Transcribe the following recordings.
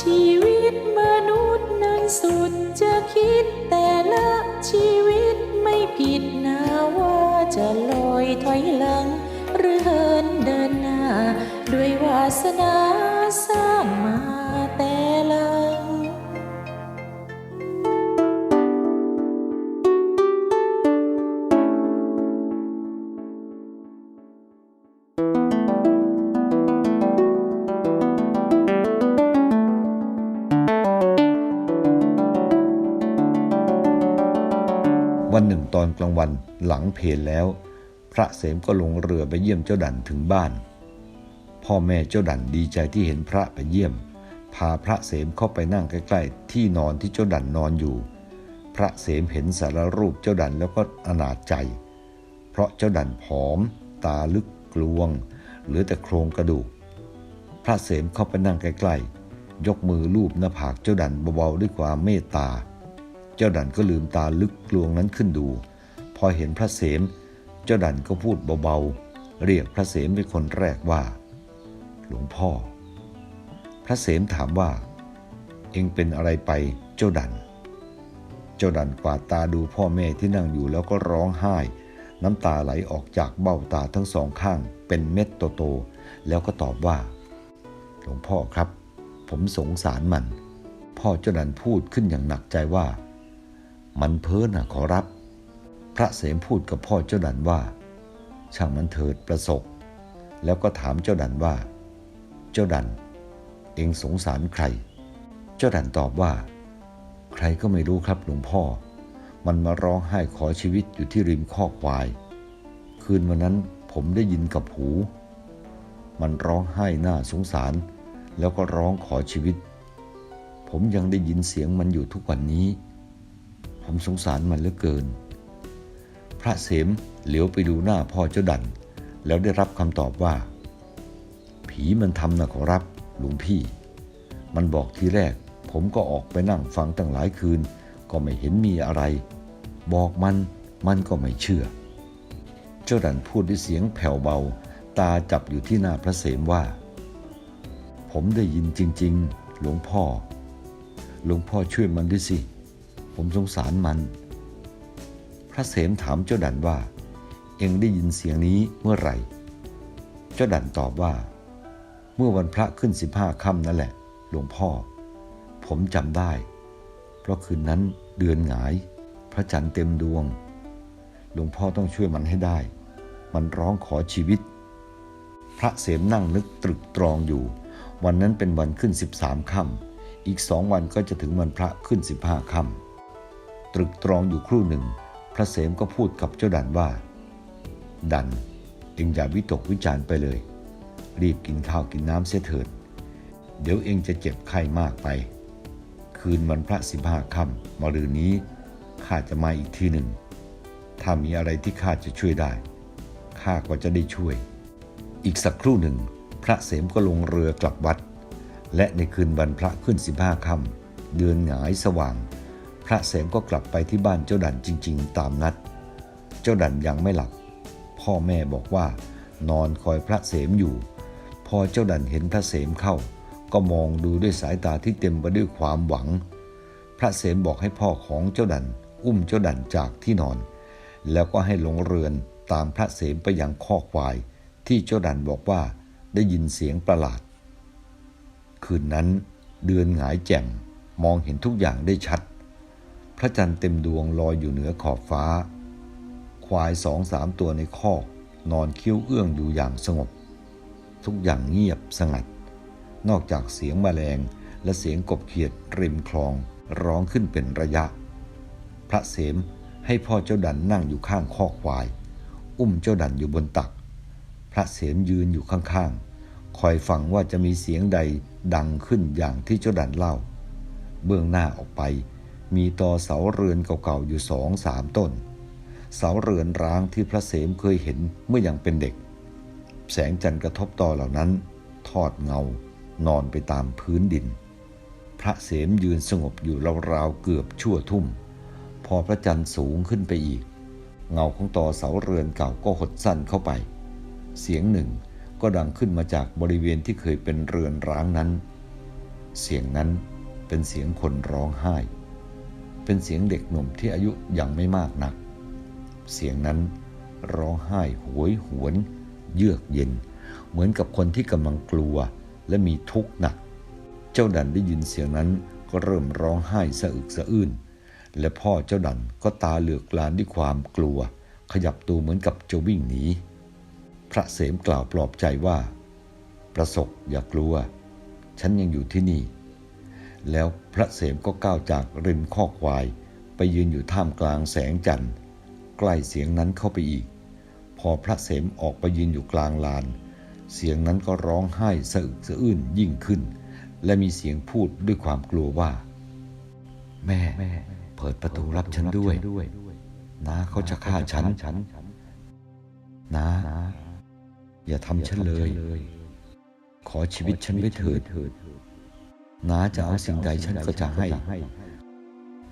ชีวิตมนุษย์นั้นสุดจะคิดแต่ละชีวิตไม่ผิดนะว่าจะ อนกลางวันหลังเพลแล้ว พระเสมก็ลงเรือไปเยี่ยมเจ้าดันถึงบ้าน พ่อแม่เจ้าดันดีใจที่เห็นพระไปเยี่ยม พาพระเสมเข้าไปนั่งใกล้ๆ ที่นอนที่เจ้าดันนอนอยู่ พระเสมเห็นสารรูปเจ้าดันแล้วก็อนาจใจ เพราะเจ้าดันผอม ตาลึกกลวง เหลือแต่โครงกระดูก พระเสมเข้าไปนั่งใกล้ๆ ยกมือลูบหน้าผากเจ้าดันเบาๆด้วยความเมตตาเจ้าดันก็ลืมตาลึกกลวงนั้นขึ้นดู พอเห็นพระเสมเจ้าดันก็พูดเบาๆ เรียกพระเสมเป็นคนแรกว่า หลวงพ่อ พระเสมถามว่า เองเป็นอะไรไปเจ้าดัน เจ้าดันกวาดตาดูพ่อแม่ที่นั่งอยู่แล้วก็ร้องไห้ น้ำตาไหลออกจากเบ้าตาทั้งสองข้างเป็นเม็ดโตๆแล้วก็ตอบว่า หลวงพ่อครับ ผมสงสารมัน พ่อเจ้าดันพูดขึ้นอย่างหนักใจว่า มันเพ้อน่ะขอรับ พระเสมพูดกับพ่อเจ้าดันว่า ช่างมันเถิดประสบ แล้วก็ถามเจ้าดันว่า เจ้าดัน เองสงสารใคร เจ้าดันตอบว่า ใครก็ไม่รู้ครับหลวงพ่อ มันมาร้องไห้ขอชีวิตอยู่ที่ริมคอกควาย คืนวันนั้นผมได้ยินกับหู มันร้องไห้หน้าสงสาร แล้วก็ร้องขอชีวิต ผมยังได้ยินเสียงมันอยู่ทุกวันนี้ ผมสงสารมันเหลือเกิน พระเสมเหลียวไปดูหน้าพ่อเจ้าดัน แล้วได้รับคำตอบว่า ผีมันทำนะขอรับหลวงพี่ มันบอกทีแรก ผมก็ออกไปนั่งฟังตั้งหลายคืน ก็ไม่เห็นมีอะไร บอกมันมันก็ไม่เชื่อ เจ้าดันพูดด้วยเสียงแผ่วเบา ตาจับอยู่ที่หน้าพระเสมว่า ผมได้ยินจริง ๆ หลวงพ่อ หลวงพ่อช่วยมันด้วยสิ ผมสงสารมัน ระเสมถามเจ้าดันว่า เองได้ยินเสียงนี้เมื่อไหร่ เจ้าดันตอบว่า เมื่อวันพระขึ้นสิบห้าค่ำนั่นแหละ หลวงพ่อ ผมจำได้ เพราะคืนนั้นเดือนหงาย พระจันทร์เต็มดวง หลวงพ่อต้องช่วยมันให้ได้ มันร้องขอชีวิต พระเสมนั่งนึกตรึกตรองอยู่ วันนั้นเป็นวันขึ้นสิบสามค่ำอีกสองวันก็จะถึงวันพระขึ้นสิบห้าค่ำตรึกตรองอยู่ครู่หนึ่ง พระเสมก็พูดกับเจ้าดันว่า ดันเองอย่าวิตกวิจารไปเลย รีบกินข้าวกินน้ำเสียเถิด เดี๋ยวเองจะเจ็บไข้มากไป คืนวันพระสิบห้าค่ำมรืนนี้ข้าจะมาอีกทีหนึ่ง ถ้ามีอะไรที่ข้าจะช่วยได้ข้าก็จะได้ช่วย อีกสักครู่หนึ่ง พระเสมก็ลงเรือกลับวัด และในคืนวันพระขึ้นสิบห้าค่ำเดือนหงายสว่าง ระเสมก็กลับไปที่บ้านเจ้าดันจริง ๆ ตามนัด เจ้าดันยังไม่หลับ พ่อแม่บอกว่า นอนคอยพระเสมอยู่ พอเจ้าดันเห็นพระเสมเข้า ก็มองดูด้วยสายตาที่เต็มไปด้วยความหวัง พระเสมบอกให้พ่อของเจ้าดัน อุ้มเจ้าดันจากที่นอน แล้วก็ให้ลงเรือนตามพระเสมไปยังคอกควาย ที่เจ้าดันบอกว่าได้ยินเสียงประหลาด คืนนั้นเดือนหงายแจ่มมองเห็นทุกอย่างได้ชัด พระจันทร์เต็มดวงลอยอยู่เหนือขอบฟ้า ควายสองสามตัวในคอกนอนเคิ้ยวเอื้องอยู่อย่างสงบ ทุกอย่างเงียบสงัด นอกจากเสียงแมลงและเสียงกบเขียดริมคลองร้องขึ้นเป็นระยะ พระเสมให้พ่อเจ้าดันนั่งอยู่ข้างคอกควาย อุ้มเจ้าดันอยู่บนตัก พระเสมยืนอยู่ข้างๆ คอยฟังว่าจะมีเสียงใดดังขึ้นอย่างที่เจ้าดันเล่า เบื้องหน้าออกไป มีตอเสาเรือนเก่าๆอยู่สองสามต้น เสาเรือนร้างที่พระเสมเคยเห็นเมื่อยังเป็นเด็ก แสงจันทร์กระทบตอเหล่านั้น ทอดเงานอนไปตามพื้นดิน พระเสมยืนสงบอยู่ราวๆเกือบชั่วทุ่ม พอพระจันทร์สูงขึ้นไปอีก เงาของตอเสาเรือนเก่าก็หดสั้นเข้าไป เสียงหนึ่งก็ดังขึ้นมาจากบริเวณที่เคยเป็นเรือนร้างนั้น เสียงนั้นเป็นเสียงคนร้องไห้ เป็นเสียงเด็กหนุ่มที่อายุยังไม่มากนัก เสียงนั้นร้องไห้โหวยหวน เยือกเย็น เหมือนกับคนที่กำลังกลัวและมีทุกข์หนัก เจ้าดันได้ยินเสียงนั้นก็เริ่มร้องไห้สะอึกสะอื้น และพ่อเจ้าดันก็ตาเหลือกลานด้วยความกลัว ขยับตัวเหมือนกับจะวิ่งหนี พระเสมกล่าวปลอบใจว่า ประสบอย่ากลัว ฉันยังอยู่ที่นี่ แล้วพระเสมก็ก้าวจากริมข้อควาย ไปยืนอยู่ท่ามกลางแสงจันทร์ใกล้เสียงนั้นเข้าไปอีก พอพระเสมออกไปยืนอยู่กลางลาน เสียงนั้นก็ร้องไห้สะอึกสะอื้นยิ่งขึ้น และมีเสียงพูดด้วยความกลัวว่า แม่เปิดประตูรับฉันด้วยนะเขาจะฆ่าฉันนะอย่าทำฉันเลย ขอชีวิตฉันไว้เถิด น้าจะเอาสิ่งใดฉันก็จะให้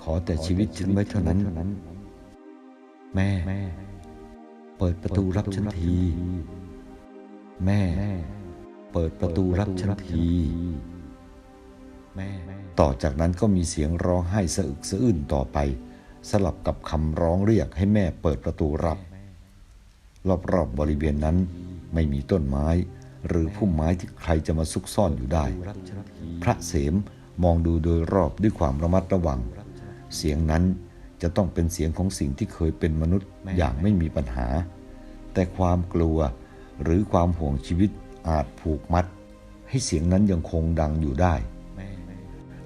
ขอแต่ชีวิตฉันไว้เท่านั้น แม่ เปิดประตูรับฉันที แม่ เปิดประตูรับฉันทีแม่ต่อจากนั้นก็มีเสียงร้องไห้สะอึกสะอื้นต่อไป สลับกับคำร้องเรียกให้แม่เปิดประตูรับ รอบๆบบริเวณนั้นไม่มีต้นไม้ หรือพุ่มไม้ที่ใครจะมาซุกซ่อนอยู่ได้ พระเสมมองดูโดยรอบด้วยความระมัดระวัง เสียงนั้นจะต้องเป็นเสียงของสิ่งที่เคยเป็นมนุษย์อย่างไม่มีปัญหา แต่ความกลัวหรือความห่วงชีวิตอาจผูกมัด ให้เสียงนั้นยังคงดังอยู่ได้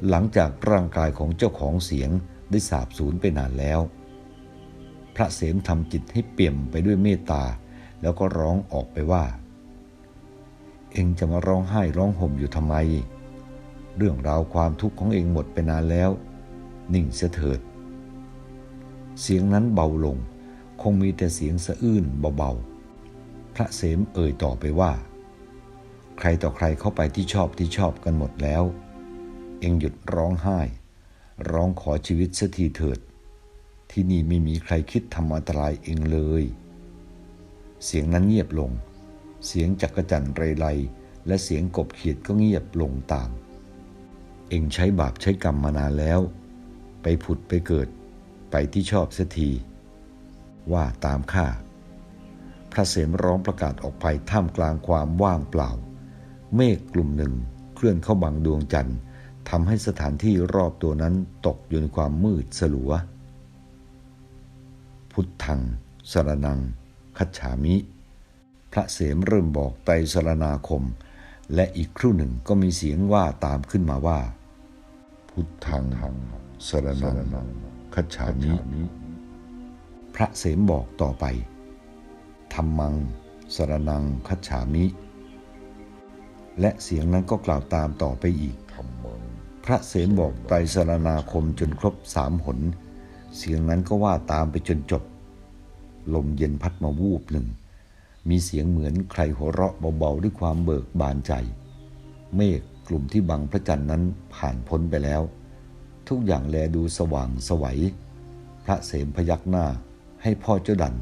หลังจากร่างกายของเจ้าของเสียงได้สาบสูญไปนานแล้ว พระเสมทำจิตให้เปี่ยมไปด้วยเมตตา แล้วก็ร้องออกไปว่า เองจะมาร้องไห้ร้องห่มอยู่ทำไม เรื่องราวความทุกข์ของเองหมดไปนานแล้ว นิ่งเสียเถิด เสียงนั้นเบาลง คงมีแต่เสียงสะอื้นเบาๆ พระเสมเอ่ยต่อไปว่า ใครต่อใครเข้าไปที่ชอบที่ชอบกันหมดแล้ว เองหยุดร้องไห้ ร้องขอชีวิตสักทีเถิด ที่นี่ไม่มีใครคิดทำอันตรายเองเลย เสียงนั้นเงียบลง เสียงจักรจันเรไรและเสียงกบเขียดก็เงียบลงตาม เองใช้บาปใช้กรรมมานานแล้ว ไปผุดไปเกิด ไปที่ชอบเสียที ว่าตามข้าพระเสมร้องประกาศออกไปท่ามกลางความว่างเปล่า เมฆกลุ่มหนึ่งเคลื่อนเข้าบังดวงจันทร์ทำให้สถานที่รอบตัวนั้นตกอยู่ในความมืดสลัว พุทธังสรนัง คัจฉามิ พระเสมเริ่มบอกไตรสรณาคม และอีกครู่หนึ่งก็มีเสียงว่าตามขึ้นมาว่า พุทธังสรนังคัจฉามิพระเสมบอกต่อไปธรรมังสรนังคัจฉามิ และเสียงนั้นก็กล่าวตามต่อไปอีกพระเสมบอกไตรสรณาคมจนครบสามหน เสียงนั้นก็ว่าตามไปจนจบ ลมเย็นพัดมาวูบหนึ่ง มีเสียงเหมือนใครหัวเราะเบาๆด้วยความเบิกบานใจ เมฆกลุ่มที่บังพระจันทร์นั้นผ่านพ้นไปแล้ว ทุกอย่างแลดูสว่างสวัย พระเสมพยักหน้าให้พ่อเจ้าดัน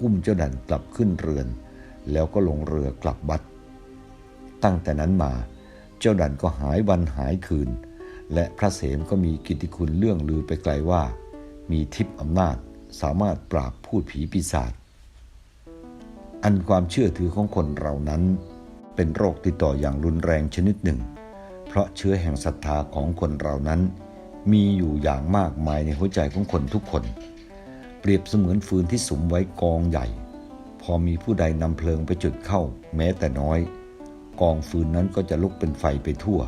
อุ้มเจ้าดันกลับขึ้นเรือน แล้วก็ลงเรือกลับบัดตั้งแต่นั้นมา เจ้าดันก็หายวันหายคืน และพระเสมก็มีกิตติคุณเรื่องลือไปไกลว่า มีทิพย์อำนาจสามารถปราบพูดผีปีศาจ อันความเชื่อถือของคนเรานั้น เป็นโรคติดต่ออย่างรุนแรงชนิดหนึ่ง เพราะเชื้อแห่งศรัทธาของคนเรานั้น มีอยู่อย่างมากมายในหัวใจของคนทุกคน เปรียบเสมือนฟืนที่สุมไว้กองใหญ่ พอมีผู้ใดนำเพลิงไปจุดเข้า แม้แต่น้อย กองฟืนนั้นก็จะลุกเป็นไฟไปทั่ว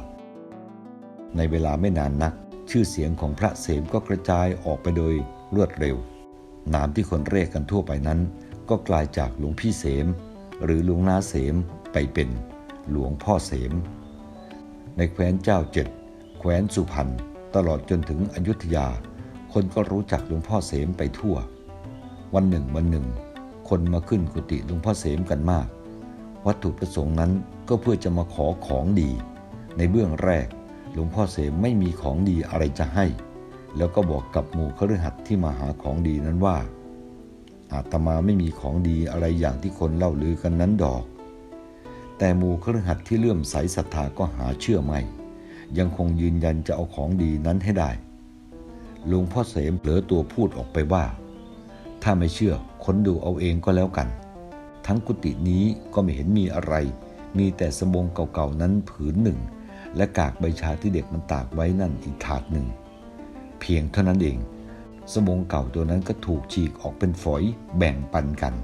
ในเวลาไม่นานนัก ชื่อเสียงของพระเสมก็กระจายออกไปโดยรวดเร็ว นามที่คนเรียกกันทั่วไปนั้น ก็กลายจากหลวงพี่เสม หรือหลวงนาเสมไปเป็นหลวงพ่อเสม ในแคว้นเจ้าเจ็ดแคว้นสุพรรณตลอดจนถึงอยุธยา คนก็รู้จักหลวงพ่อเสมไปทั่ว วันหนึ่งวันหนึ่ง คนมาขึ้นกุฏิหลวงพ่อเสมกันมาก วัตถุประสงค์นั้นก็เพื่อจะมาขอของดี ในเบื้องแรก หลวงพ่อเสมไม่มีของดีอะไรจะให้ แล้วก็บอกกับหมู่คฤหัสถ์ที่มาหาของดีนั้นว่า อาตมาไม่มีของดีอะไรอย่างที่คนเล่าลือกันนั้นดอก แต่หมู่คฤหัสที่เลื่อมใสศรัทธาก็หาเชื่อไม่ ยังคงยืนยันจะเอาของดีนั้นให้ได้ลวงพ่อเสมเผลอตัวพูดออกไปว่า ถ้าไม่เชื่อค้นดูเอาเองก็แล้วกัน ทั้งกุฏินี้ก็ไม่เห็นมีอะไร มีแต่สบงเก่าๆนั้นผืนหนึ่ง และกากใบชาที่เด็กมันตากไว้นั่นอีกถาดหนึ่ง เพียงเท่านั้นเอง สบงเก่าตัวนั้นก็ถูกฉีกออกเป็นฝอยแบ่งปันกัน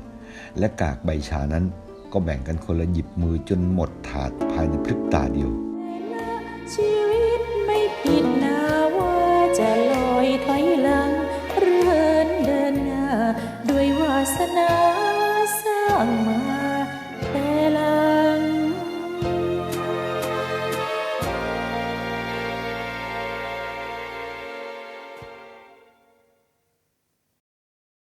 และกากใบชานั้นก็แบ่งกันคนละหยิบมือจนหมดถาดภายในพริบตาเดียว